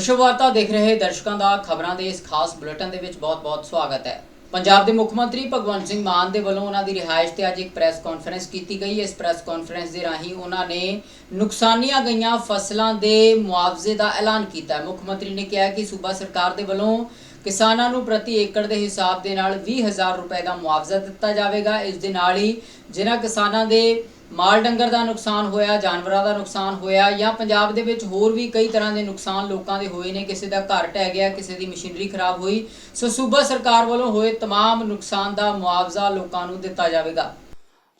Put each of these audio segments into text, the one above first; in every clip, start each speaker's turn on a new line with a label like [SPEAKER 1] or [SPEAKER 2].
[SPEAKER 1] ਵਿਸ਼ਵ ਵਾਰਤਾ ਦੇਖ ਰਹੇ ਦਰਸ਼ਕਾਂ ਦਾ ਖਬਰਾਂ ਦੇ ਇਸ ਖਾਸ ਬੁਲੇਟਿਨ ਦੇ ਵਿੱਚ ਬਹੁਤ-ਬਹੁਤ ਸਵਾਗਤ ਹੈ। ਪੰਜਾਬ ਦੇ ਮੁੱਖ ਮੰਤਰੀ ਭਗਵੰਤ ਸਿੰਘ ਮਾਨ ਦੇ ਵੱਲੋਂ ਉਹਨਾਂ ਦੀ ਰਿਹਾਇਸ਼ ਤੇ ਅੱਜ ਇੱਕ ਪ੍ਰੈਸ ਕਾਨਫਰੰਸ ਕੀਤੀ ਗਈ। ਇਸ ਪ੍ਰੈਸ ਕਾਨਫਰੰਸ ਦੇ ਰਾਹੀਂ ਉਹਨਾਂ ਨੇ ਨੁਕਸਾਨੀਆਂ ਗਈਆਂ ਫਸਲਾਂ ਦੇ ਮੁਆਵਜ਼ੇ ਦਾ ਐਲਾਨ ਕੀਤਾ। ਮੁੱਖ ਮੰਤਰੀ ਨੇ ਕਿਹਾ ਕਿ ਸੂਬਾ ਸਰਕਾਰ ਦੇ ਵੱਲੋਂ ਕਿਸਾਨਾਂ ਨੂੰ ਪ੍ਰਤੀ ਏਕੜ ਦੇ ਹਿਸਾਬ ਦੇ ਨਾਲ 20000 ਰੁਪਏ ਦਾ ਮੁਆਵਜ਼ਾ ਦਿੱਤਾ ਜਾਵੇਗਾ। ਇਸ ਦੇ ਨਾਲ ਹੀ ਜਿਨ੍ਹਾਂ ਕਿਸਾਨਾਂ ਦੇ ਮਾਲ ਡੰਗਰ ਦਾ ਨੁਕਸਾਨ ਹੋਇਆ ਜਾਨਵਰਾਂ ਦਾ ਨੁਕਸਾਨ ਹੋਇਆ ਜਾਂ ਪੰਜਾਬ ਦੇ ਵਿੱਚ ਹੋਰ ਵੀ ਕਈ ਤਰ੍ਹਾਂ ਦੇ ਨੁਕਸਾਨ ਲੋਕਾਂ ਦੇ ਹੋਏ ਨੇ ਕਿਸੇ ਦਾ ਘਰ ਢਹਿ ਗਿਆ ਕਿਸੇ ਦੀ ਮਸ਼ੀਨਰੀ ਖਰਾਬ ਹੋਈ ਸੋ ਸੂਬਾ ਸਰਕਾਰ ਵੱਲੋਂ ਹੋਏ तमाम ਨੁਕਸਾਨ ਦਾ ਮੁਆਵਜ਼ਾ ਲੋਕਾਂ ਨੂੰ ਦਿੱਤਾ ਜਾਵੇਗਾ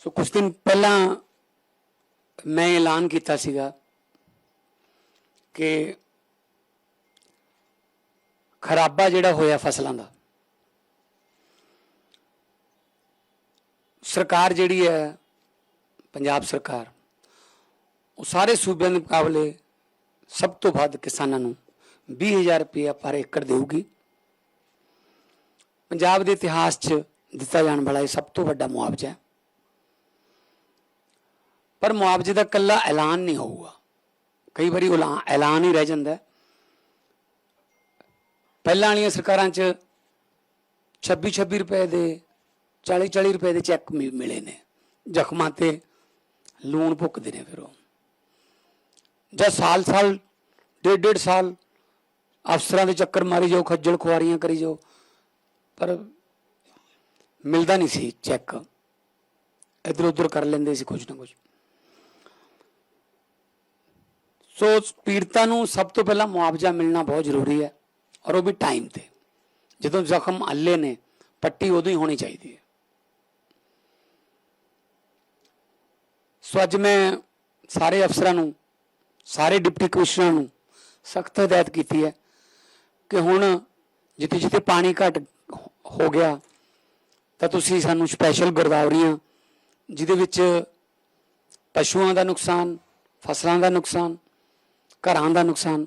[SPEAKER 2] ਸੋ ਕੁਝ ਦਿਨ ਪਹਿਲਾਂ ਮੈਂ ਐਲਾਨ ਕੀਤਾ ਸੀਗਾ ਕਿ ਖਰਾਬਾ ਜਿਹੜਾ ਹੋਇਆ ਫਸਲਾਂ ਦਾ ਸਰਕਾਰ ਜਿਹੜੀ ਹੈ ਪੰਜਾਬ ਸਰਕਾਰ, ਉਹ ਸਾਰੇ ਸੂਬਿਆਂ ਦੇ ਮੁਕਾਬਲੇ ਸਭ ਤੋਂ ਵੱਧ ਕਿਸਾਨਾਂ ਨੂੰ 20000 ਰੁਪਏ ਪਰ ਏਕੜ ਦੇਊਗੀ। ਪੰਜਾਬ ਦੇ ਇਤਿਹਾਸ 'ਚ ਦਿੱਤਾ ਜਾਣ ਵਾਲਾ ਇਹ ਸਭ ਤੋਂ ਵੱਡਾ ਮੁਆਵਜ਼ਾ ਹੈ। ਪਰ ਮੁਆਵਜ਼ੇ ਦਾ ਕੱਲਾ ਐਲਾਨ ਨਹੀਂ ਹੋਊਗਾ। ਕਈ ਵਾਰੀ ਐਲਾਨ ਹੀ ਰਹਿ ਜਾਂਦਾ ਪਹਿਲਾਂ ਵਾਲੀਆਂ ਸਰਕਾਰਾਂ 'ਚ 26 26 ਰੁਪਏ ਦੇ 40 40 ਰੁਪਏ ਦੇ ਚੈੱਕ ਮਿ- ਮਿਲੇ ਨੇ। ਜ਼ਖਮਾਂ ਤੇ ਲੂਣ ਭੁੱਕਦੇ ਨੇ ਫਿਰ ਉਹ। ਜਾਂ ਸਾਲ ਸਾਲ, ਡੇਢ ਡੇਢ ਸਾਲ ਅਫਸਰਾਂ ਦੇ ਚੱਕਰ ਮਾਰੀ ਜਾਓ, ਖੱਜਲ ਖੁਆਰੀਆਂ ਕਰੀ ਜਾਓ, ਪਰ ਮਿਲਦਾ ਨਹੀਂ ਸੀ ਚੈੱਕ। ਇਧਰ ਉਧਰ ਕਰ ਲੈਂਦੇ ਸੀ ਕੁਝ ਨਾ ਕੁਝ। ਸੋ ਪੀੜਤਾਂ ਨੂੰ ਸਭ ਤੋਂ ਪਹਿਲਾਂ ਮੁਆਵਜ਼ਾ ਮਿਲਣਾ ਬਹੁਤ ਜ਼ਰੂਰੀ ਹੈ, ਔਰ ਉਹ ਵੀ ਟਾਈਮ ਤੇ। ਜਦੋਂ ਜ਼ਖਮ ਅੱਲੇ ਨੇ, ਪੱਟੀ ਉਦੋਂ ਹੀ ਹੋਣੀ ਚਾਹੀਦੀ ਹੈ। ਸੋ ਅੱਜ ਮੈਂ ਸਾਰੇ ਅਫਸਰਾਂ ਨੂੰ, ਸਾਰੇ ਡਿਪਟੀ ਕਮਿਸ਼ਨਰਾਂ ਨੂੰ ਸਖਤ ਹਦਾਇਤ ਕੀਤੀ ਹੈ ਕਿ ਹੁਣ ਜਿੱਥੇ ਜਿੱਥੇ ਪਾਣੀ ਘਟ ਹੋ ਗਿਆ, ਤਾਂ ਤੁਸੀਂ ਸਾਨੂੰ ਸਪੈਸ਼ਲ ਗਰਦਾਵਰੀਆਂ ਜਿਹਦੇ ਵਿੱਚ ਪਸ਼ੂਆਂ ਦਾ ਨੁਕਸਾਨ, ਫਸਲਾਂ ਦਾ ਨੁਕਸਾਨ, ਘਰਾਂ ਦਾ ਨੁਕਸਾਨ,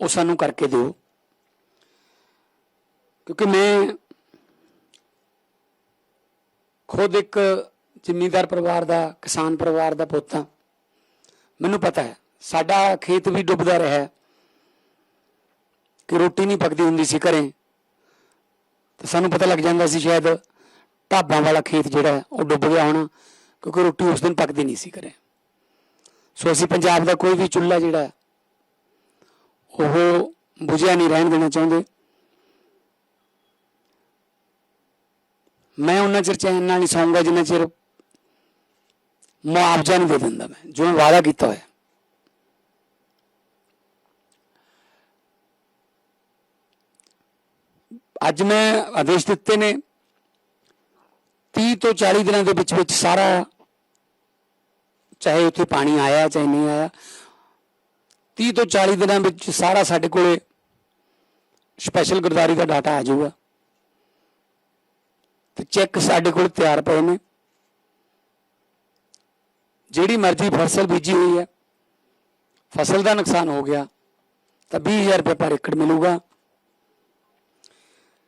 [SPEAKER 2] ਉਹ ਸਾਨੂੰ ਕਰਕੇ ਦਿਓ। ਕਿਉਂਕਿ ਮੈਂ ਖੁਦ ਇੱਕ ਜ਼ਿਮੀਂਦਾਰ ਪਰਿਵਾਰ ਦਾ, ਕਿਸਾਨ ਪਰਿਵਾਰ ਦਾ ਪੁੱਤ ਹਾਂ ਮੈਨੂੰ ਪਤਾ ਹੈ, ਸਾਡਾ ਖੇਤ ਵੀ ਡੁੱਬਦਾ ਰਿਹਾ ਕਿ ਰੋਟੀ ਨਹੀਂ ਪੱਕਦੀ ਹੁੰਦੀ ਸੀ ਘਰੇ। ਤੇ ਸਾਨੂੰ ਪਤਾ ਲੱਗ ਜਾਂਦਾ ਸੀ ਸ਼ਾਇਦ ਢਾਬਾਂ ਵਾਲਾ ਖੇਤ ਜਿਹੜਾ ਹੈ, ਉਹ ਡੁੱਬ ਗਿਆ ਹੋਣਾ, ਕਿਉਂਕਿ ਰੋਟੀ ਉਸ ਦਿਨ ਪੱਕਦੀ ਨਹੀਂ ਸੀ ਘਰੇ। ਸੋ ਅਸੀਂ ਪੰਜਾਬ ਦਾ ਕੋਈ ਵੀ ਚੁੱਲ੍ਹਾ ਜਿਹੜਾ ਉਹ ਬੁਝਿਆ ਨਹੀਂ, ਰਹਿਣ ਦੇਣਾ ਚਾਹੁੰਦੇ। ਮੈਂ ਉਹਨਾਂ ਚਿਰ ਚੈਨ ਨਾਲ ਨਹੀਂ ਸੌਂਗਾ, ਜਿੰਨਾ ਚਿਰ ਮੁਆਵਜ਼ਾ ਨਹੀਂ ਦੇ ਦਿੰਦਾ ਮੈਂ ਜੋ ਵਾਅਦਾ ਕੀਤਾ ਹੋਇਆ। ਅੱਜ ਮੈਂ ਆਦੇਸ਼ ਦਿੱਤੇ ਨੇ 30 ਤੋਂ 40 ਦਿਨਾਂ ਦੇ ਵਿੱਚ ਵਿੱਚ ਸਾਰਾ, ਚਾਹੇ ਉੱਥੇ ਪਾਣੀ ਆਇਆ ਚਾਹੇ ਨਹੀਂ ਆਇਆ 30 ਤੋਂ 40 ਦਿਨਾਂ ਵਿੱਚ ਸਾਰਾ ਸਾਡੇ ਕੋਲੇ ਸਪੈਸ਼ਲ ਗਰਦਾਰੀ ਦਾ ਡਾਟਾ ਆ ਜਾਊਗਾ। ਤੇ ਚੈੱਕ ਸਾਡੇ ਕੋਲ ਤਿਆਰ ਪਏ ਨੇ। ਜਿਹੜੀ ਮਰਜ਼ੀ ਫਸਲ ਬੀਜੀ ਹੋਈ ਹੈ, ਫਸਲ ਦਾ ਨੁਕਸਾਨ ਹੋ ਗਿਆ, ਤਾਂ 20000 ਰੁਪਏ ਪਰ ਏਕੜ ਮਿਲੂਗਾ।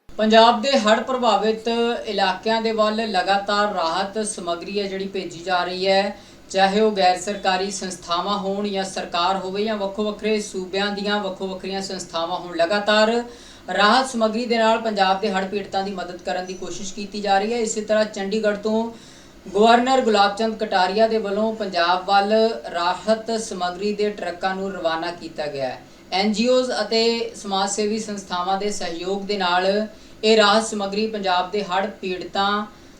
[SPEAKER 1] ਪੰਜਾਬ ਦੇ ਹੜ੍ਹ ਪ੍ਰਭਾਵਿਤ ਇਲਾਕਿਆਂ ਦੇ ਵੱਲ ਲਗਾਤਾਰ ਰਾਹਤ ਸਮੱਗਰੀ ਹੈ ਜਿਹੜੀ ਭੇਜੀ ਜਾ ਰਹੀ ਹੈ। ਚਾਹੇ ਉਹ ਗੈਰ ਸਰਕਾਰੀ ਸੰਸਥਾਵਾਂ ਹੋਣ ਜਾਂ ਸਰਕਾਰ ਹੋਵੇ ਜਾਂ ਵੱਖੋ ਵੱਖਰੇ ਸੂਬਿਆਂ ਦੀਆਂ ਵੱਖੋ ਵੱਖਰੀਆਂ ਸੰਸਥਾਵਾਂ ਹੋਣ, ਲਗਾਤਾਰ ਰਾਹਤ ਸਮੱਗਰੀ ਦੇ ਨਾਲ ਪੰਜਾਬ ਦੇ ਹੜ੍ਹ ਪੀੜਤਾਂ ਦੀ ਮਦਦ ਕਰਨ ਦੀ ਕੋਸ਼ਿਸ਼ ਕੀਤੀ ਜਾ ਰਹੀ ਹੈ। ਇਸੇ ਤਰ੍ਹਾਂ ਚੰਡੀਗੜ੍ਹ ਤੋਂ ਗਵਰਨਰ ਗੁਲਾਬਚੰਦ ਕਟਾਰੀਆ ਦੇ ਵੱਲੋਂ ਪੰਜਾਬ ਵੱਲ ਰਾਹਤ ਸਮਗਰੀ ਦੇ ਟਰੱਕਾਂ ਨੂੰ ਰਵਾਨਾ ਕੀਤਾ ਗਿਆ ਹੈ। ਐਨਜੀਓਜ਼ ਅਤੇ ਸਮਾਜ ਸੇਵੀ ਸੰਸਥਾਵਾਂ ਦੇ ਸਹਿਯੋਗ ਦੇ ਨਾਲ ਇਹ ਰਾਹਤ ਸਮਗਰੀ ਪੰਜਾਬ ਦੇ ਹੜ੍ਹ ਪੀੜਤਾਂ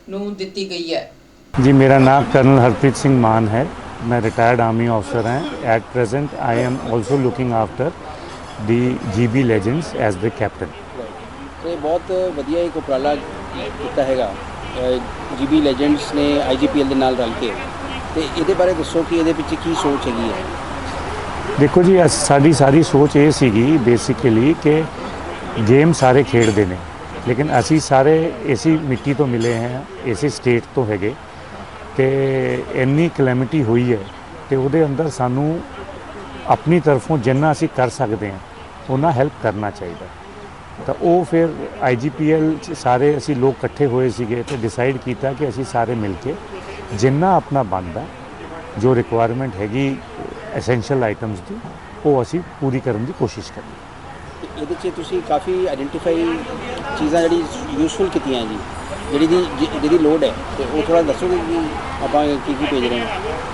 [SPEAKER 1] ਨੂੰ ਦਿੱਤੀ ਗਈ ਹੈ।
[SPEAKER 3] ਜੀ ਮੇਰਾ ਨਾਮ ਕਰਨਲ ਹਰਪ੍ਰੀਤ ਸਿੰਘ ਮਾਨ ਹੈ। ਮੈਂ ਰਿਟਾਇਰਡ ਆਰਮੀ ਅਫਸਰ ਹਾਂ। At present I am also looking after the G B legends as the
[SPEAKER 4] captain ਇਹ ਬਹੁਤ ਵਧੀਆ ਇੱਕ ਉਪਰਾਲਾ ਕੀਤਾ ਹੈਗਾ। ਜੀਬੀ ਲੈਜੈਂਡਸ ਨੇ ਆਈਜੀਪੀਐਲ ਦੇ ਨਾਲ ਰਲ ਕੇ। ਤੇ ਇਹਦੇ ਬਾਰੇ ਦੱਸੋ ਕਿ ਇਹਦੇ ਪਿੱਛੇ ਕੀ ਸੋਚ ਹੈਗੀ ਹੈ?
[SPEAKER 3] ਦੇਖੋ ਜੀ, ਅਸ- ਸਾਡੀ ਸਾਰੀ ਸੋਚ ਇਹ ਸੀਗੀ ਬੇਸਿਕਲੀ ਕਿ ਗੇਮ ਸਾਰੇ ਖੇਡਦੇ ਨੇ। ਲੇਕਿਨ ਅਸੀਂ ਸਾਰੇ ਇਸੀ ਮਿੱਟੀ ਤੋਂ ਮਿਲੇ ਹਾਂ, ਇਸੇ ਸਟੇਟ ਤੋਂ ਹੈਗੇ। ਤੇ ਇੰਨੀ ਕਲੈਮਿਟੀ ਹੋਈ ਹੈ ਤੇ ਉਹਦੇ ਅੰਦਰ ਸਾਨੂੰ ਆਪਣੀ ਤਰਫੋਂ ਜਿੰਨਾ ਅਸੀਂ ਕਰ ਸਕਦੇ ਹਾਂ, ਉਹਨਾਂ ਹੈਲਪ ਕਰਨਾ ਚਾਹੀਦਾ। ਤਾਂ ਉਹ ਫਿਰ ਆਈਜੀਪੀਐਲ ਚ ਸਾਰੇ ਅਸੀਂ ਲੋਕ ਇਕੱਠੇ ਹੋਏ ਸੀਗੇ ਤੇ ਡਿਸਾਈਡ ਕੀਤਾ ਕਿ ਅਸੀਂ ਸਾਰੇ ਮਿਲ ਕੇ ਜਿੰਨਾ ਆਪਣਾ ਬਣਦਾ ਜੋ ਰਿਕੁਆਇਰਮੈਂਟ ਹੈਗੀ ਐਸੈਂਸ਼ੀਅਲ ਆਈਟਮਸ ਦੀ ਉਹ ਅਸੀਂ ਪੂਰੀ ਕਰਨ ਦੀ ਕੋਸ਼ਿਸ਼ ਕਰੀਏ।
[SPEAKER 4] ਇਹਦੇ 'ਚ ਤੁਸੀਂ ਕਾਫੀ ਆਇਡੈਂਟੀਫਾਈ ਚੀਜ਼ਾਂ ਜਿਹੜੀ ਯੂਸਫੁਲ ਕੀਤੀਆਂ ਜੀ ਜਿਹੜੀ ਦੀ ਜਿਹਦੀ ਲੋਡ ਹੈ ਤੇ ਉਹ ਥੋੜਾ ਦੱਸੋਗੇ ਕਿ ਆਪਾਂ ਕੀ ਕੀ ਭੇਜ ਰਹੇ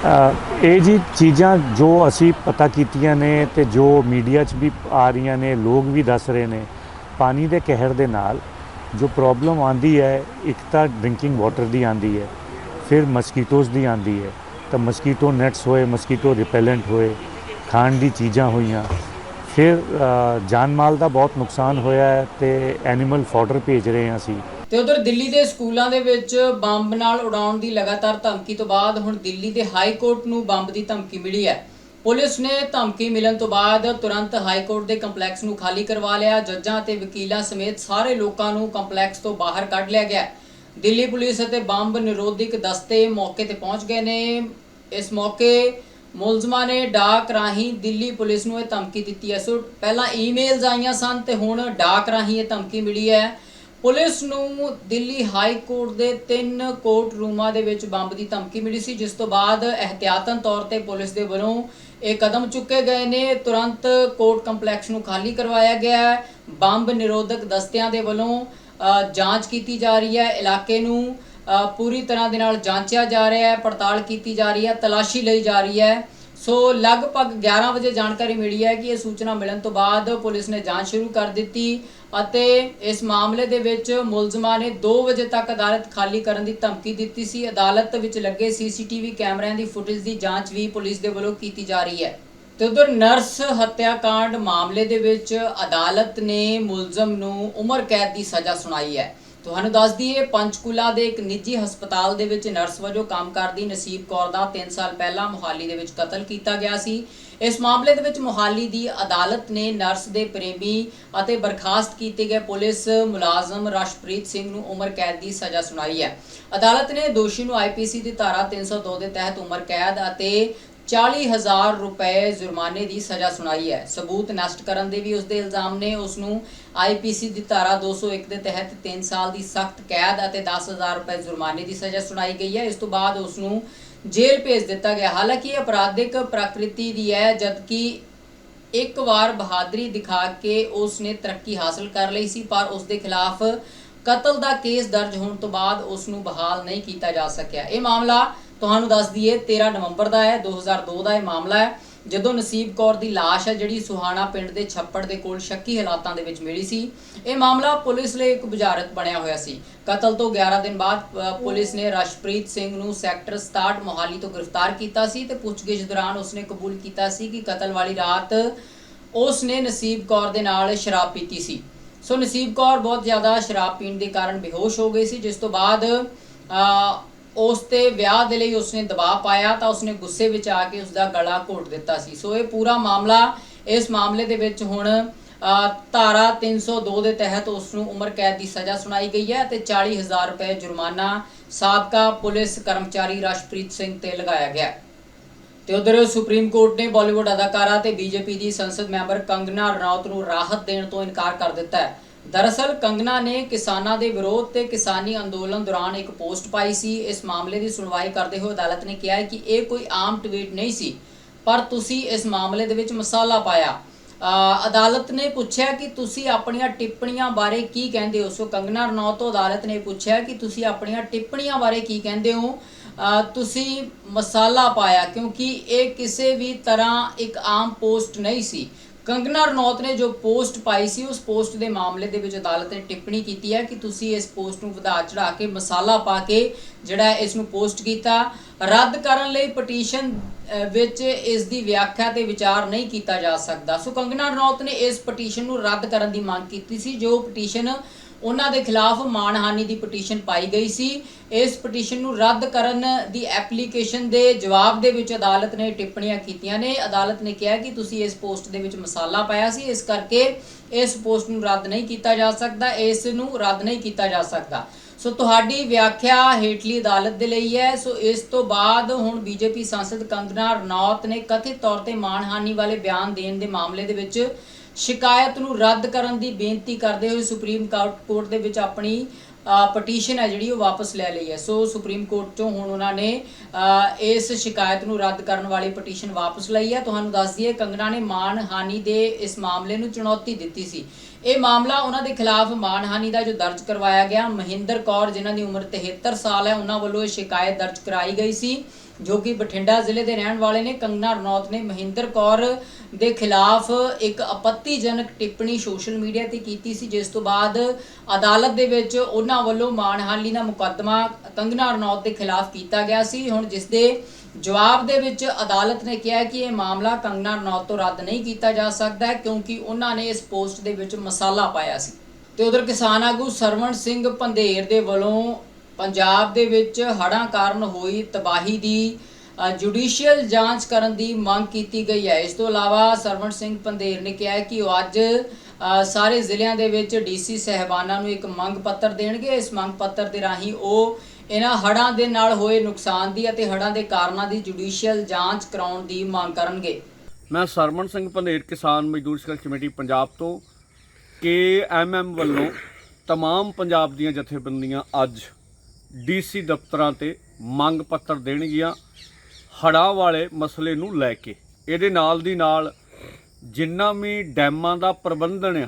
[SPEAKER 4] ਹਾਂ?
[SPEAKER 3] ਇਹ ਜੀ ਚੀਜ਼ਾਂ ਜੋ ਅਸੀਂ ਪਤਾ ਕੀਤੀਆਂ ਨੇ ਤੇ ਜੋ ਮੀਡੀਆ 'ਚ ਵੀ ਆ ਰਹੀਆਂ ਨੇ ਲੋਕ ਵੀ ਦੱਸ ਰਹੇ ਨੇ ਪਾਣੀ ਦੇ ਕਹਿਰ ਦੇ ਨਾਲ ਜੋ ਪ੍ਰੋਬਲਮ ਆਂਦੀ ਹੈ ਇੱਕ ਤਾਂ ਡਰਿੰਕਿੰਗ ਵਾਟਰ ਦੀ ਆਂਦੀ ਹੈ ਫਿਰ ਮਸਕੀਟੋਜ਼ ਦੀ ਆਂਦੀ ਹੈ। ਤਾਂ ਮਸਕੀਟੋ ਨੈਟਸ ਹੋਏ ਮਸਕੀਟੋ ਰਿਪੈਲੈਂਟ ਹੋਏ ਖਾਣ ਦੀ ਚੀਜ਼ਾਂ ਹੋਈਆਂ। ਫਿਰ ਅ, ਜਾਨ ਮਾਲ ਦਾ ਬਹੁਤ ਨੁਕਸਾਨ ਹੋਇਆ ਹੈ ਤੇ ਐਨੀਮਲ ਫਾਡਰ ਭੇਜ ਰਹੇ ਹਾਂ ਅਸੀਂ।
[SPEAKER 1] ਤੇ ਉਧਰ ਦਿੱਲੀ ਦੇ ਸਕੂਲਾਂ ਦੇ ਵਿੱਚ ਬੰਬ ਨਾਲ ਉਡਾਉਣ ਦੀ ਲਗਾਤਾਰ ਧਮਕੀ ਤੋਂ ਬਾਅਦ ਹੁਣ ਦਿੱਲੀ ਦੇ ਹਾਈ ਕੋਰਟ ਨੂੰ ਬੰਬ ਦੀ ਧਮਕੀ ਮਿਲੀ ਹੈ। ਪੁਲਿਸ ਨੇ ਧਮਕੀ ਮਿਲਣ ਤੋਂ ਬਾਅਦ ਤੁਰੰਤ ਹਾਈ ਕੋਰਟ ਦੇ ਕੰਪਲੈਕਸ ਨੂੰ ਖਾਲੀ ਕਰਵਾ ਲਿਆ। ਜੱਜਾਂ ਅਤੇ ਵਕੀਲਾਂ ਸਮੇਤ ਸਾਰੇ ਲੋਕਾਂ ਨੂੰ ਕੰਪਲੈਕਸ ਤੋਂ ਬਾਹਰ ਕੱਢ ਲਿਆ ਗਿਆ। ਦਿੱਲੀ ਪੁਲਿਸ ਅਤੇ ਬੰਬ ਨਿਰੋਧਕ ਦਸਤੇ ਮੌਕੇ ਤੇ ਪਹੁੰਚ ਗਏ ਨੇ। ਇਸ ਮੌਕੇ ਮੁਲਜ਼ਮਾਂ ਨੇ ਡਾਕ ਰਾਹੀਂ ਦਿੱਲੀ ਪੁਲਿਸ ਨੂੰ ਇਹ ਧਮਕੀ ਦਿੱਤੀ ਹੈ। ਸੋ ਪਹਿਲਾਂ ਈਮੇਲਸ ਆਈਆਂ ਸਨ ਤੇ ਹੁਣ ਡਾਕ ਰਾਹੀਂ ਇਹ ਧਮਕੀ ਮਿਲੀ ਹੈ। ਪੁਲਿਸ ਨੂੰ ਦਿੱਲੀ ਹਾਈ ਕੋਰਟ ਦੇ ਤਿੰਨ ਕੋਰਟ ਰੂਮਾਂ ਦੇ ਵਿੱਚ ਬੰਬ ਦੀ ਧਮਕੀ ਮਿਲੀ ਸੀ, ਜਿਸ ਤੋਂ ਬਾਅਦ ਇਹਤਿਆਤਨ ਤੌਰ ਤੇ ਪੁਲਿਸ ਦੇ ਵੱਲੋਂ ਇਹ ਕਦਮ ਚੁੱਕੇ ਗਏ ਨੇ। ਤੁਰੰਤ ਕੋਰਟ ਕੰਪਲੈਕਸ ਨੂੰ ਖਾਲੀ ਕਰਵਾਇਆ ਗਿਆ ਹੈ। ਬੰਬ ਨਿਰੋਧਕ ਦਸਤਿਆਂ ਦੇ ਵੱਲੋਂ ਜਾਂਚ ਕੀਤੀ ਜਾ ਰਹੀ ਹੈ। ਇਲਾਕੇ ਨੂੰ ਪੂਰੀ ਤਰ੍ਹਾਂ ਦੇ ਨਾਲ ਜਾਂਚਿਆ ਜਾ ਰਿਹਾ ਹੈ, ਪੜਤਾਲ ਕੀਤੀ ਜਾ ਰਹੀ ਹੈ, ਤਲਾਸ਼ੀ ਲਈ ਜਾ ਰਹੀ ਹੈ। ਸੋ ਲਗਭਗ 11 ਵਜੇ ਜਾਣਕਾਰੀ ਮਿਲੀ ਹੈ ਕਿ ਇਹ ਸੂਚਨਾ ਮਿਲਣ ਤੋਂ ਬਾਅਦ ਪੁਲਿਸ ਨੇ ਜਾਂਚ ਸ਼ੁਰੂ ਕਰ ਦਿੱਤੀ ਅਤੇ ਇਸ ਮਾਮਲੇ ਦੇ ਵਿੱਚ ਮੁਲਜ਼ਮਾਂ ਨੇ 2 ਵਜੇ ਤੱਕ ਅਦਾਲਤ ਖਾਲੀ ਕਰਨ ਦੀ ਧਮਕੀ ਦਿੱਤੀ ਸੀ। ਅਦਾਲਤ ਵਿੱਚ ਲੱਗੇ ਸੀਸੀਟੀਵੀ ਕੈਮਰਿਆਂ ਦੀ ਫੁਟੇਜ ਦੀ ਜਾਂਚ ਵੀ ਪੁਲਿਸ ਦੇ ਵੱਲੋਂ ਕੀਤੀ ਜਾ ਰਹੀ ਹੈ। ਤੇ ਉਧਰ ਨਰਸ ਹੱਤਿਆਕਾਂਡ ਮਾਮਲੇ ਦੇ ਵਿੱਚ ਅਦਾਲਤ ਨੇ ਮੁਲਜ਼ਮ ਨੂੰ ਉਮਰ ਕੈਦ ਦੀ ਸਜ਼ਾ ਸੁਣਾਈ ਹੈ। ਤੁਹਾਨੂੰ ਦੱਸ ਦਈਏ, ਪੰਚਕੂਲਾ ਦੇ ਇੱਕ ਨਿੱਜੀ ਹਸਪਤਾਲ ਦੇ ਵਿੱਚ ਨਰਸ ਵਜੋਂ ਕੰਮ ਕਰਦੀ ਨਸੀਬ ਕੌਰ ਦਾ 3 ਸਾਲ ਪਹਿਲਾਂ ਮੁਹਾਲੀ ਦੇ ਵਿੱਚ ਕਤਲ ਕੀਤਾ ਗਿਆ ਸੀ। ਇਸ ਮਾਮਲੇ ਦੇ ਵਿੱਚ ਮੁਹਾਲੀ ਦੀ ਅਦਾਲਤ ਨੇ ਨਰਸ ਦੇ ਪ੍ਰੇਮੀ ਅਤੇ ਬਰਖਾਸਤ ਕੀਤੇ ਗਏ ਪੁਲਿਸ ਮੁਲਾਜ਼ਮ ਰਸ਼ਪ੍ਰੀਤ ਸਿੰਘ ਨੂੰ ਉਮਰ ਕੈਦ ਦੀ ਸਜ਼ਾ ਸੁਣਾਈ ਹੈ। ਅਦਾਲਤ ਨੇ ਦੋਸ਼ੀ ਨੂੰ ਆਈਪੀਸੀ ਦੀ ਧਾਰਾ 302 ਦੇ ਤਹਿਤ ਉਮਰ ਕੈਦ ਅਤੇ 40000 ਰੁਪਏ ਜੁਰਮਾਨੇ ਦੀ ਸਜ਼ਾ ਸੁਣਾਈ ਹੈ। ਸਬੂਤ ਨਸ਼ਟ ਕਰਨ ਦੇ ਵੀ ਉਸ ਦੇ ਇਲਜ਼ਾਮ ਨੇ। ਉਸ ਨੂੰ ਆਈਪੀਸੀ ਦੀ ਧਾਰਾ 201 ਦੇ ਤਹਿਤ 3 ਸਾਲ ਦੀ ਸਖਤ ਕੈਦ ਅਤੇ 10000 ਰੁਪਏ ਜੁਰਮਾਨੇ ਦੀ ਸਜ਼ਾ ਸੁਣਾਈ ਗਈ ਹੈ। ਇਸ ਤੋਂ ਬਾਅਦ ਉਸ ਨੂੰ ਜੇਲ੍ਹ ਭੇਜ ਦਿੱਤਾ ਗਿਆ। ਹਾਲਾਂਕਿ ਇਹ ਅਪਰਾਧਿਕ ਪ੍ਰਕਿਰਤੀ ਦੀ ਹੈ, ਜਦਕਿ ਇੱਕ ਵਾਰ ਬਹਾਦਰੀ ਦਿਖਾ ਕੇ ਉਸ ਨੇ ਤਰੱਕੀ ਹਾਸਲ ਕਰ ਲਈ ਸੀ, ਪਰ ਉਸ ਦੇ ਖਿਲਾਫ ਕਤਲ ਦਾ ਕੇਸ ਦਰਜ ਹੋਣ ਤੋਂ ਬਾਅਦ ਉਸ ਨੂੰ ਬਹਾਲ ਨਹੀਂ ਕੀਤਾ ਜਾ ਸਕਿਆ। ਇਹ ਮਾਮਲਾ ਤੁਹਾਨੂੰ ਦੱਸ ਦਈਏ 13 ਨਵੰਬਰ ਦਾ ਹੈ 2002 ਦਾ ਇਹ ਮਾਮਲਾ ਹੈ। ਜਦੋਂ ਨਸੀਬ ਕੌਰ ਦੀ ਲਾਸ਼ ਹੈ, ਜਿਹੜੀ ਸੁਹਾਣਾ ਪਿੰਡ ਦੇ ਛੱਪੜ ਦੇ ਕੋਲ ਸ਼ੱਕੀ ਹਾਲਾਤਾਂ ਦੇ ਵਿੱਚ ਮਿਲੀ ਸੀ, ਇਹ ਮਾਮਲਾ ਪੁਲਿਸ ਲਈ ਇੱਕ ਬੁਝਾਰਤ ਬਣਿਆ ਹੋਇਆ ਸੀ। ਕਤਲ ਤੋਂ 11 ਦਿਨ ਬਾਅਦ ਪੁਲਿਸ ਨੇ ਰਸ਼ਪ੍ਰੀਤ ਸਿੰਘ ਨੂੰ ਸੈਕਟਰ 67 ਮੋਹਾਲੀ ਤੋਂ ਗ੍ਰਿਫਤਾਰ ਕੀਤਾ ਸੀ ਤੇ ਪੁੱਛਗਿੱਛ ਦੌਰਾਨ ਉਸਨੇ ਕਬੂਲ ਕੀਤਾ ਸੀ ਕਿ ਕਤਲ ਵਾਲੀ ਰਾਤ ਉਸ ਨੇ ਨਸੀਬ ਕੌਰ ਦੇ ਨਾਲ ਸ਼ਰਾਬ ਪੀਤੀ ਸੀ। ਸੋ ਨਸੀਬ ਕੌਰ ਬਹੁਤ ਜ਼ਿਆਦਾ ਸ਼ਰਾਬ ਪੀਣ ਦੇ ਕਾਰਨ ਬੇਹੋਸ਼ ਹੋ ਗਈ ਸੀ, ਜਿਸ ਤੋਂ ਬਾਅਦ ਉਸ ਤੇ ਵਿਆਹ ਦੇ ਲਈ ਉਸਨੇ ਦਬਾਅ ਪਾਇਆ ਤਾਂ ਉਸਨੇ ਗੁੱਸੇ ਵਿੱਚ ਆ ਕੇ ਉਸਦਾ ਗਲਾ ਘੋਟ ਦਿੱਤਾ ਸੀ। ਸੋ ਇਹ ਪੂਰਾ ਮਾਮਲਾ ਇਸ ਮਾਮਲੇ ਦੇ ਵਿੱਚ ਹੁਣ ਧਾਰਾ 302 ਦੇ ਤਹਿਤ ਉਸ ਨੂੰ ਉਮਰ ਕੈਦ ਦੀ ਸਜ਼ਾ ਸੁਣਾਈ ਗਈ ਹੈ ਤੇ 40000 ਰੁਪਏ ਜੁਰਮਾਨਾ ਸਾਬਕਾ ਪੁਲਿਸ ਕਰਮਚਾਰੀ ਰਸ਼ਪ੍ਰੀਤ ਸਿੰਘ ਤੇ ਲਗਾਇਆ ਗਿਆ। ਤੇ ਉਧਰ ਸੁਪਰੀਮ ਕੋਰਟ ਨੇ ਬਾਲੀਵੁੱਡ ਅਦਾਕਾਰਾ ਤੇ ਬੀਜੇਪੀ ਦੀ ਸੰਸਦ ਮੈਂਬਰ ਕੰਗਨਾ ਰਣੌਤ ਨੂੰ ਰਾਹਤ ਦੇਣ ਤੋਂ ਇਨਕਾਰ ਕਰ ਦਿੱਤਾ ਹੈ। ਦਰਅਸਲ ਕੰਗਨਾ ਨੇ ਕਿਸਾਨਾਂ ਦੇ ਵਿਰੋਧ ਤੇ ਕਿਸਾਨੀ ਅੰਦੋਲਨ ਦੌਰਾਨ ਇੱਕ ਪੋਸਟ ਪਾਈ ਸੀ। ਇਸ ਮਾਮਲੇ ਦੀ ਸੁਣਵਾਈ ਕਰਦੇ ਹੋਏ ਅਦਾਲਤ ਨੇ ਕਿਹਾ ਕਿ ਇਹ ਕੋਈ ਆਮ ਟਵੀਟ ਨਹੀਂ ਸੀ, ਪਰ ਤੁਸੀਂ ਇਸ ਮਾਮਲੇ ਦੇ ਵਿੱਚ ਮਸਾਲਾ ਪਾਇਆ। ਅਦਾਲਤ ਨੇ ਪੁੱਛਿਆ ਕਿ ਤੁਸੀਂ ਆਪਣੀਆਂ ਟਿੱਪਣੀਆਂ ਬਾਰੇ ਕੀ ਕਹਿੰਦੇ ਹੋ? ਸੋ ਕੰਗਨਾ ਰਣੌਤ ਤੋਂ ਅਦਾਲਤ ਨੇ ਪੁੱਛਿਆ ਕਿ ਤੁਸੀਂ ਆਪਣੀਆਂ ਟਿੱਪਣੀਆਂ ਬਾਰੇ ਕੀ ਕਹਿੰਦੇ ਹੋ? ਤੁਸੀਂ ਮਸਾਲਾ ਪਾਇਆ, ਕਿਉਂਕਿ ਇਹ ਕਿਸੇ ਵੀ ਤਰ੍ਹਾਂ ਇੱਕ ਆਮ ਪੋਸਟ ਨਹੀਂ ਸੀ। ਕੰਗਨਾ ਰਣੌਤ ਨੇ ਜੋ ਪੋਸਟ ਪਾਈ ਸੀ, ਉਸ ਪੋਸਟ ਦੇ ਮਾਮਲੇ ਦੇ ਵਿੱਚ ਅਦਾਲਤ ਨੇ ਟਿੱਪਣੀ ਕੀਤੀ ਹੈ ਕਿ ਤੁਸੀਂ ਇਸ ਪੋਸਟ ਨੂੰ ਵਧਾ ਚੜਾ ਕੇ ਮਸਾਲਾ ਪਾ ਕੇ ਜਿਹੜਾ ਇਸ ਨੂੰ ਪੋਸਟ ਕੀਤਾ। ਰੱਦ ਕਰਨ ਲਈ ਪਟੀਸ਼ਨ ਵਿੱਚ ਇਸ ਦੀ ਵਿਆਖਿਆ ਤੇ ਵਿਚਾਰ ਨਹੀਂ ਕੀਤਾ ਜਾ ਸਕਦਾ। ਸੋ ਕੰਗਨਾ ਰਣੌਤ ਨੇ ਇਸ ਪਟੀਸ਼ਨ ਨੂੰ ਰੱਦ ਕਰਨ ਦੀ ਮੰਗ ਕੀਤੀ ਸੀ, ਜੋ ਪਟੀਸ਼ਨ ਉਹਨਾਂ ਦੇ ਖਿਲਾਫ ਮਾਨਹਾਨੀ ਦੀ ਪਟੀਸ਼ਨ ਪਾਈ ਗਈ ਸੀ। ਇਸ ਪਟੀਸ਼ਨ ਨੂੰ ਰੱਦ ਕਰਨ ਦੀ ਐਪਲੀਕੇਸ਼ਨ ਦੇ ਜਵਾਬ ਦੇ ਵਿੱਚ ਅਦਾਲਤ ਨੇ ਟਿੱਪਣੀਆਂ ਕੀਤੀਆਂ ਨੇ। ਅਦਾਲਤ ਨੇ ਕਿਹਾ ਕਿ ਤੁਸੀਂ ਇਸ ਪੋਸਟ ਦੇ ਵਿੱਚ ਮਸਾਲਾ ਪਾਇਆ ਸੀ। ਇਸ ਕਰਕੇ ਇਸ ਪੋਸਟ ਨੂੰ ਰੱਦ ਨਹੀਂ ਕੀਤਾ ਜਾ ਸਕਦਾ, ਇਸ ਨੂੰ ਰੱਦ ਨਹੀਂ ਕੀਤਾ ਜਾ ਸਕਦਾ। ਸੋ ਤੁਹਾਡੀ ਵਿਆਖਿਆ ਹੇਠਲੀ ਅਦਾਲਤ ਦੇ ਲਈ ਹੈ। ਸੋ ਇਸ ਤੋਂ ਬਾਅਦ ਹੁਣ ਬੀਜੇਪੀ ਸੰਸਦ ਕੰਗਨਾ ਰਣੌਤ ਨੇ ਕਥਿਤ ਤੌਰ ਤੇ ਮਾਨਹਾਨੀ ਵਾਲੇ ਬਿਆਨ ਦੇਣ ਦੇ ਮਾਮਲੇ ਦੇ ਵਿੱਚ ਸ਼ਿਕਾਇਤ ਨੂੰ ਰੱਦ ਕਰਨ ਦੀ ਬੇਨਤੀ ਕਰਦੇ ਹੋਏ ਸੁਪਰੀਮ ਕੋਰਟ ਕੋਰਟ ਦੇ ਵਿੱਚ ਆਪਣੀ ਪਟੀਸ਼ਨ ਹੈ ਜਿਹੜੀ ਉਹ ਵਾਪਸ ਲੈ ਲਈ ਹੈ। ਸੋ ਸੁਪਰੀਮ ਕੋਰਟ ਤੋਂ ਹੁਣ ਉਹਨਾਂ ਨੇ ਇਸ ਸ਼ਿਕਾਇਤ ਨੂੰ ਰੱਦ ਕਰਨ ਵਾਲੀ ਪਟੀਸ਼ਨ ਵਾਪਸ ਲਈ ਹੈ। ਤੁਹਾਨੂੰ ਦੱਸ ਦਈਏ, ਕੰਗਣਾ ਨੇ ਮਾਨਹਾਨੀ ਦੇ ਇਸ ਮਾਮਲੇ ਨੂੰ ਚੁਣੌਤੀ ਦਿੱਤੀ ਸੀ। ਇਹ ਮਾਮਲਾ ਉਹਨਾਂ ਦੇ ਖਿਲਾਫ ਮਾਨਹਾਨੀ ਦਾ ਜੋ ਦਰਜ ਕਰਵਾਇਆ ਗਿਆ, ਮਹਿੰਦਰ ਕੌਰ, ਜਿਨ੍ਹਾਂ ਦੀ ਉਮਰ 73 ਸਾਲ ਹੈ, ਉਹਨਾਂ ਵੱਲੋਂ ਇਹ ਸ਼ਿਕਾਇਤ ਦਰਜ ਕਰਾਈ ਗਈ ਸੀ। ਜੋ ਕਿ ਬਠਿੰਡਾ ਜ਼ਿਲ੍ਹੇ ਦੇ ਰਹਿਣ ਵਾਲੇ ਨੇ। ਕੰਗਨਾ ਰਣੌਤ ਨੇ ਮਹਿੰਦਰ ਕੌਰ ਦੇ ਖਿਲਾਫ ਇੱਕ ਆਪੱਤੀਜਨਕ ਟਿੱਪਣੀ ਸੋਸ਼ਲ ਮੀਡੀਆ ਤੇ ਕੀਤੀ ਸੀ, ਜਿਸ ਤੋਂ ਬਾਅਦ ਅਦਾਲਤ ਦੇ ਵਿੱਚ ਉਹਨਾਂ ਵੱਲੋਂ ਮਾਨਹਾਨੀ ਦਾ ਮੁਕੱਦਮਾ ਕੰਗਨਾ ਰਣੌਤ ਦੇ ਖਿਲਾਫ ਕੀਤਾ ਗਿਆ ਸੀ। ਹੁਣ ਜਿਸ ਦੇ ਜਵਾਬ ਦੇ ਵਿੱਚ ਅਦਾਲਤ ਨੇ ਕਿਹਾ ਕਿ ਇਹ ਮਾਮਲਾ ਕੰਗਨਾ ਰਣੌਤ ਤੋਂ ਰੱਦ ਨਹੀਂ ਕੀਤਾ ਜਾ ਸਕਦਾ, ਕਿਉਂਕਿ ਉਹਨਾਂ ਨੇ ਇਸ ਪੋਸਟ ਦੇ ਵਿੱਚ ਮਸਾਲਾ ਪਾਇਆ ਸੀ। ਤੇ ਉਧਰ ਕਿਸਾਨ ਆਗੂ ਸਰਵਣ ਸਿੰਘ ਪੰਧੇਰ ਦੇ ਵੱਲੋਂ ਪੰਜਾਬ ਦੇ ਵਿੱਚ ਹੜ੍ਹਾਂ ਕਾਰਨ ਹੋਈ ਤਬਾਹੀ ਦੀ ਜੁਡੀਸ਼ੀਅਲ ਜਾਂਚ ਕਰਨ ਦੀ ਮੰਗ ਕੀਤੀ ਗਈ ਹੈ ਇਸ ਤੋਂ ਇਲਾਵਾ ਸਰਵਣ ਸਿੰਘ ਪੰਧੇਰ ਨੇ ਕਿਹਾ ਹੈ ਕਿ ਉਹ ਅੱਜ ਅ, ਸਾਰੇ ਜ਼ਿਲ੍ਹਿਆਂ ਦੇ ਵਿੱਚ ਡੀਸੀ ਸਹਿਬਾਨਾਂ ਨੂੰ ਇੱਕ ਮੰਗ ਪੱਤਰ ਦੇਣਗੇ ਇਸ ਮੰਗ ਪੱਤਰ ਦੇ ਰਾਹੀਂ ਉਹ ਇਹਨਾਂ ਹੜ੍ਹਾਂ ਦੇ ਨਾਲ ਹੋਏ ਨੁਕਸਾਨ ਦੀ ਅਤੇ ਹੜ੍ਹਾਂ ਦੇ ਕਾਰਨਾਂ ਦੀ ਜੁਡੀਸ਼ੀਅਲ ਜਾਂਚ ਕਰਾਉਣ ਦੀ ਮੰਗ ਕਰਨਗੇ
[SPEAKER 5] ਮੈਂ ਸਰਮਨ ਸਿੰਘ ਪੰਧੇਰ ਕਿਸਾਨ ਮਜ਼ਦੂਰ ਸੰਘਰਸ਼ ਕਮੇਟੀ ਪੰਜਾਬ ਤੋਂ ਕੇਐਮਐਮ ਵੱਲੋਂ तमाम ਪੰਜਾਬ ਦੀਆਂ ਜਥੇਬੰਦੀਆਂ ਅੱਜ ਡੀਸੀ ਦਫ਼ਤਰਾਂ ਤੇ ਮੰਗ ਪੱਤਰ ਦੇਣਗੀਆਂ ਹੜ੍ਹਾਂ ਵਾਲੇ ਮਸਲੇ ਨੂੰ ਲੈ ਕੇ। ਇਹਦੇ ਨਾਲ ਦੀ ਨਾਲ ਜਿੰਨਾ ਵੀ ਡੈਮਾਂ ਦਾ ਪ੍ਰਬੰਧਨ ਆ,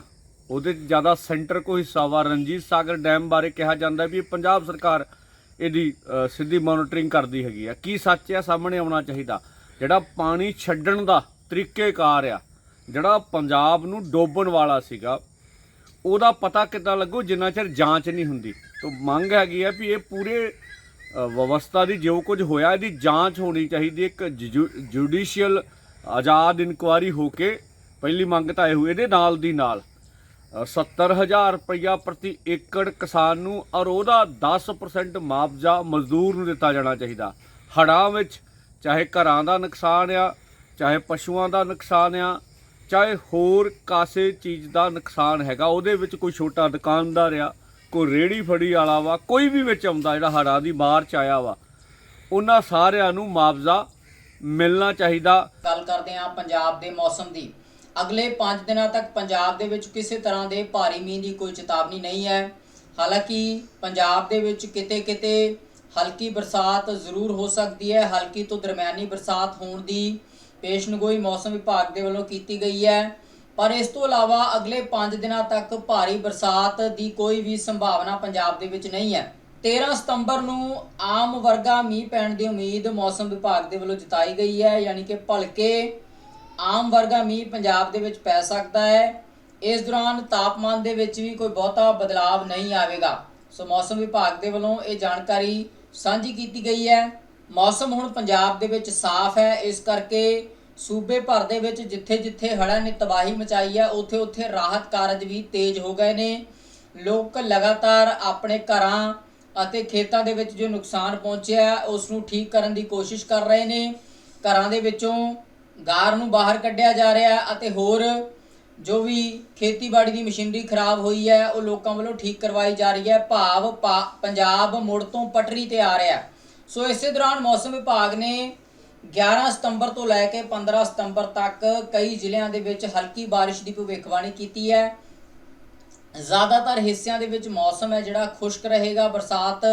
[SPEAKER 5] ਉਹਦੇ 'ਚ ਜ਼ਿਆਦਾ ਸੈਂਟਰ ਕੋਈ ਹਿੱਸਾ ਵਾ। ਰਣਜੀਤ ਸਾਗਰ ਡੈਮ ਬਾਰੇ ਕਿਹਾ ਜਾਂਦਾ ਵੀ ਪੰਜਾਬ ਸਰਕਾਰ ਇਹਦੀ ਸਿੱਧੀ ਮੋਨੀਟਰਿੰਗ ਕਰਦੀ ਹੈਗੀ ਆ। ਕੀ ਸੱਚ ਆ, ਸਾਹਮਣੇ ਆਉਣਾ ਚਾਹੀਦਾ। ਜਿਹੜਾ ਪਾਣੀ ਛੱਡਣ ਦਾ ਤਰੀਕੇਕਾਰ ਆ, ਜਿਹੜਾ ਪੰਜਾਬ ਨੂੰ ਡੋਬਣ ਵਾਲਾ ਸੀਗਾ ਉਹਦਾ ਪਤਾ ਕਿੱਦਾਂ ਲੱਗੂ ਜਿੰਨਾ ਚਿਰ ਜਾਂਚ ਨਹੀਂ ਹੁੰਦੀ। ਤੋਂ ਮੰਗ ਹੈਗੀ ਆ ਵੀ ਇਹ ਪੂਰੇ ਵਿਵਸਥਾ ਦੀ ਜੋ ਕੁਝ ਹੋਇਆ ਇਹਦੀ ਜਾਂਚ ਹੋਣੀ ਚਾਹੀਦੀ ਇੱਕ ਜੁਡੀਸ਼ੀਅਲ ਆਜ਼ਾਦ ਇਨਕੁਆਰੀ ਹੋ ਕੇ ਪਹਿਲੀ ਮੰਗ ਤਾਂ ਇਹ ਹੋਈ ਇਹਦੇ ਨਾਲ ਦੀ ਨਾਲ। ਅ, 70000 ਰੁਪਇਆ ਪ੍ਰਤੀ ਏਕੜ ਕਿਸਾਨ ਨੂੰ ਔਰ ਉਹਦਾ 10% ਮੁਆਵਜ਼ਾ ਮਜ਼ਦੂਰ ਨੂੰ ਦਿੱਤਾ ਜਾਣਾ ਚਾਹੀਦਾ। ਹੜ੍ਹਾਂ ਵਿੱਚ ਚਾਹੇ ਘਰਾਂ ਦਾ ਨੁਕਸਾਨ ਆ ਚਾਹੇ ਪਸ਼ੂਆਂ ਦਾ ਨੁਕਸਾਨ ਆ ਚਾਹੇ ਹੋਰ ਕਾਸੇ ਚੀਜ਼ ਦਾ ਨੁਕਸਾਨ ਹੈਗਾ, ਉਹਦੇ ਵਿੱਚ ਕੋਈ ਛੋਟਾ ਦੁਕਾਨਦਾਰ ਆ, ਕੋਈ ਰੇੜੀ ਫੜੀ ਵਾਲਾ ਵਾ, ਕੋਈ ਵੀ ਵਿੱਚ ਆਉਂਦਾ ਜਿਹੜਾ ਹੜ੍ਹਾਂ ਦੀ ਬਾਹਰ ਚ ਆਇਆ ਵਾ, ਉਹਨਾਂ ਸਾਰਿਆਂ ਨੂੰ ਮੁਆਵਜ਼ਾ ਮਿਲਣਾ ਚਾਹੀਦਾ।
[SPEAKER 1] ਗੱਲ ਕਰਦੇ ਹਾਂ ਪੰਜਾਬ ਦੇ ਮੌਸਮ ਦੀ। ਅਗਲੇ 5 ਦਿਨਾਂ ਤੱਕ ਪੰਜਾਬ ਦੇ ਵਿੱਚ ਕਿਸੇ ਤਰ੍ਹਾਂ ਦੇ ਭਾਰੀ ਮੀਂਹ ਦੀ ਕੋਈ ਚੇਤਾਵਨੀ ਨਹੀਂ ਹੈ। ਹਾਲਾਂਕਿ ਪੰਜਾਬ ਦੇ ਵਿੱਚ ਕਿਤੇ-ਕਿਤੇ ਹਲਕੀ ਬਰਸਾਤ ਜ਼ਰੂਰ ਹੋ ਸਕਦੀ ਹੈ। ਹਲਕੀ ਤੋਂ ਦਰਮਿਆਨੀ ਬਰਸਾਤ ਹੋਣ ਦੀ ਪੇਸ਼ਨਗੋਈ ਮੌਸਮ ਵਿਭਾਗ ਦੇ ਵੱਲੋਂ ਕੀਤੀ ਗਈ ਹੈ। ਪਰ ਇਸ ਤੋਂ ਇਲਾਵਾ ਅਗਲੇ 5 ਦਿਨਾਂ ਤੱਕ ਭਾਰੀ ਬਰਸਾਤ ਦੀ ਕੋਈ ਵੀ ਸੰਭਾਵਨਾ ਪੰਜਾਬ ਦੇ ਵਿੱਚ ਨਹੀਂ ਹੈ। 13 ਸਤੰਬਰ ਨੂੰ ਆਮ ਵਰਗਾ ਮੀਂਹ ਪੈਣ ਦੀ ਉਮੀਦ ਮੌਸਮ ਵਿਭਾਗ ਦੇ ਵੱਲੋਂ ਜਤਾਈ ਗਈ ਹੈ, ਯਾਨੀ ਕਿ ਭਲਕੇ ਆਮ ਵਰਗਾ ਮੀਂਹ ਪੰਜਾਬ ਦੇ ਵਿੱਚ ਪੈ ਸਕਦਾ ਹੈ। ਇਸ ਦੌਰਾਨ ਤਾਪਮਾਨ ਦੇ ਵਿੱਚ ਵੀ ਕੋਈ ਬਹੁਤਾ ਬਦਲਾਅ ਨਹੀਂ ਆਵੇਗਾ। ਸੋ ਮੌਸਮ ਵਿਭਾਗ ਦੇ ਵੱਲੋਂ ਇਹ ਜਾਣਕਾਰੀ ਸਾਂਝੀ ਕੀਤੀ ਗਈ ਹੈ। ਮੌਸਮ ਹੁਣ ਪੰਜਾਬ ਦੇ ਵਿੱਚ ਸਾਫ਼ ਹੈ। ਇਸ ਕਰਕੇ ਸੂਬੇ ਭਰ ਦੇ ਵਿੱਚ ਜਿੱਥੇ-ਜਿੱਥੇ ਹੜ੍ਹਾਂ ਨੇ ਤਬਾਹੀ ਮਚਾਈ ਹੈ ਉੱਥੇ-ਉੱਥੇ ਰਾਹਤ ਕਾਰਜ ਵੀ ਤੇਜ਼ ਹੋ ਗਏ ਨੇ। ਲੋਕ ਲਗਾਤਾਰ ਆਪਣੇ ਘਰਾਂ ਅਤੇ ਖੇਤਾਂ ਦੇ ਵਿੱਚ ਜੋ ਨੁਕਸਾਨ ਪਹੁੰਚਿਆ, ਉਸ ਨੂੰ ਠੀਕ ਕਰਨ ਦੀ ਕੋਸ਼ਿਸ਼ ਕਰ ਰਹੇ ਨੇ। ਘਰਾਂ ਦੇ ਵਿੱਚੋਂ ਗਾਰ ਨੂੰ ਬਾਹਰ ਕੱਢਿਆ ਜਾ ਰਿਹਾ ਅਤੇ ਹੋਰ ਜੋ ਵੀ ਖੇਤੀਬਾੜੀ ਦੀ ਮਸ਼ੀਨਰੀ ਖਰਾਬ ਹੋਈ ਹੈ, ਉਹ ਲੋਕਾਂ ਵੱਲੋਂ ਠੀਕ ਕਰਵਾਈ ਜਾ ਰਹੀ ਹੈ। ਭਾਵ ਪਾ- ਪੰਜਾਬ ਮੁੜ ਤੋਂ ਪਟਰੀ ਤੇ ਆ ਰਿਹਾ। ਸੋ ਇਸੇ ਦੌਰਾਨ ਮੌਸਮ ਵਿਭਾਗ ਨੇ 11 ਸਤੰਬਰ ਤੋਂ ਲੈ ਕੇ 15 ਸਤੰਬਰ ਤੱਕ ਕਈ ਜ਼ਿਲ੍ਹਿਆਂ ਦੇ ਵਿੱਚ ਹਲਕੀ ਬਾਰਿਸ਼ ਦੀ ਭਵਿੱਖਬਾਣੀ ਕੀਤੀ ਹੈ। ਜ਼ਿਆਦਾਤਰ ਹਿੱਸਿਆਂ ਦੇ ਵਿੱਚ ਮੌਸਮ ਹੈ ਜਿਹੜਾ, ਖੁਸ਼ਕ ਰਹੇਗਾ, ਬਰਸਾਤ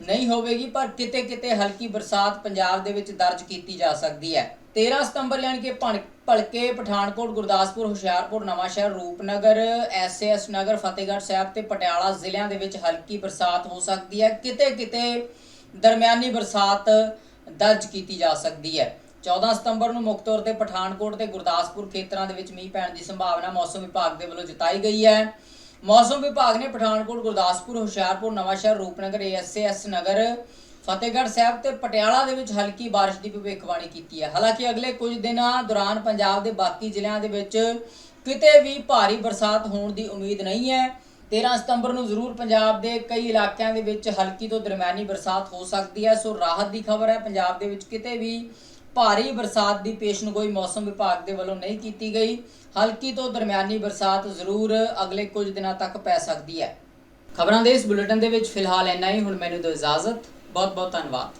[SPEAKER 1] ਨਹੀਂ ਹੋਵੇਗੀ, ਪਰ ਕਿਤੇ-ਕਿਤੇ ਹਲਕੀ ਬਰਸਾਤ ਪੰਜਾਬ ਦੇ ਵਿੱਚ ਦਰਜ ਕੀਤੀ ਜਾ ਸਕਦੀ ਹੈ। 13 ਸਤੰਬਰ ਯਾਨੀ ਕਿ ਭਣ- ਭਲਕੇ ਪਠਾਨਕੋਟ, ਗੁਰਦਾਸਪੁਰ, ਹੁਸ਼ਿਆਰਪੁਰ, ਨਵਾਂਸ਼ਹਿਰ, ਰੂਪਨਗਰ ਐਸਐਸ ਨਗਰ, ਫਤਿਹਗੜ੍ਹ ਸਾਹਿਬ ਤੇ ਪਟਿਆਲਾ ਜ਼ਿਲ੍ਹਿਆਂ ਦੇ ਵਿੱਚ ਹਲਕੀ ਬਰਸਾਤ ਹੋ ਸਕਦੀ ਹੈ। ਕਿਤੇ-ਕਿਤੇ ਦਰਮਿਆਨੀ ਬਰਸਾਤ ਦਰਜ ਕੀਤੀ ਜਾ ਸਕਦੀ ਹੈ। 14 ਸਤੰਬਰ ਨੂੰ ਮੁੱਖ ਤੌਰ ਤੇ ਪਠਾਨਕੋਟ ਤੇ ਗੁਰਦਾਸਪੁਰ ਖੇਤਰਾਂ ਦੇ ਵਿੱਚ ਮੀਂਹ ਪੈਣ ਦੀ ਸੰਭਾਵਨਾ ਮੌਸਮ ਵਿਭਾਗ ਦੇ ਵੱਲੋਂ ਜਤਾਈ ਗਈ ਹੈ। ਮੌਸਮ ਵਿਭਾਗ ਨੇ ਪਠਾਨਕੋਟ, ਗੁਰਦਾਸਪੁਰ, ਹੁਸ਼ਿਆਰਪੁਰ, ਨਵਾਂਸ਼ਹਿਰ, ਰੂਪਨਗਰ ਐਸਐਸ ਨਗਰ, ਫਤਿਹਗੜ੍ਹ ਸਾਹਿਬ ਤੇ ਪਟਿਆਲਾ ਦੇ ਵਿੱਚ ਹਲਕੀ ਬਾਰਿਸ਼ ਦੀ ਭਵਿੱਖਬਾਣੀ ਕੀਤੀ ਹੈ। ਹਾਲਾਂਕਿ ਅਗਲੇ ਕੁਝ ਦਿਨਾਂ ਦੌਰਾਨ ਪੰਜਾਬ ਦੇ ਬਾਕੀ ਜ਼ਿਲ੍ਹਿਆਂ ਦੇ ਵਿੱਚ ਕਿਤੇ ਵੀ ਭਾਰੀ ਬਰਸਾਤ ਹੋਣ ਦੀ ਉਮੀਦ ਨਹੀਂ ਹੈ। 13 ਸਤੰਬਰ ਨੂੰ ਜ਼ਰੂਰ ਪੰਜਾਬ ਦੇ ਕਈ ਇਲਾਕਿਆਂ ਦੇ ਵਿੱਚ ਹਲਕੀ ਤੋਂ ਦਰਮਿਆਨੀ ਬਰਸਾਤ ਹੋ ਸਕਦੀ ਹੈ, ਸੋ ਰਾਹਤ ਦੀ ਖਬਰ ਹੈ, ਪੰਜਾਬ ਦੇ ਵਿੱਚ ਕਿਤੇ ਵੀ ਭਾਰੀ ਬਰਸਾਤ ਦੀ ਪੇਸ਼ਨਗੋਈ ਮੌਸਮ ਵਿਭਾਗ ਦੇ ਵੱਲੋਂ ਨਹੀਂ ਕੀਤੀ ਗਈ। ਹਲਕੀ ਤੋਂ ਦਰਮਿਆਨੀ ਬਰਸਾਤ ਜ਼ਰੂਰ ਅਗਲੇ ਕੁਝ ਦਿਨਾਂ ਤੱਕ ਪੈ ਸਕਦੀ ਹੈ। ਖਬਰਾਂ ਦੇ ਇਸ ਬੁਲੇਟਿਨ ਦੇ ਵਿੱਚ ਫਿਲਹਾਲ ਇੰਨਾ ਹੀ। ਹੁਣ ਮੈਨੂੰ ਦਿਓ ਇਜਾਜ਼ਤ। ਬਹੁਤ ਬਹੁਤ ਧੰਨਵਾਦ।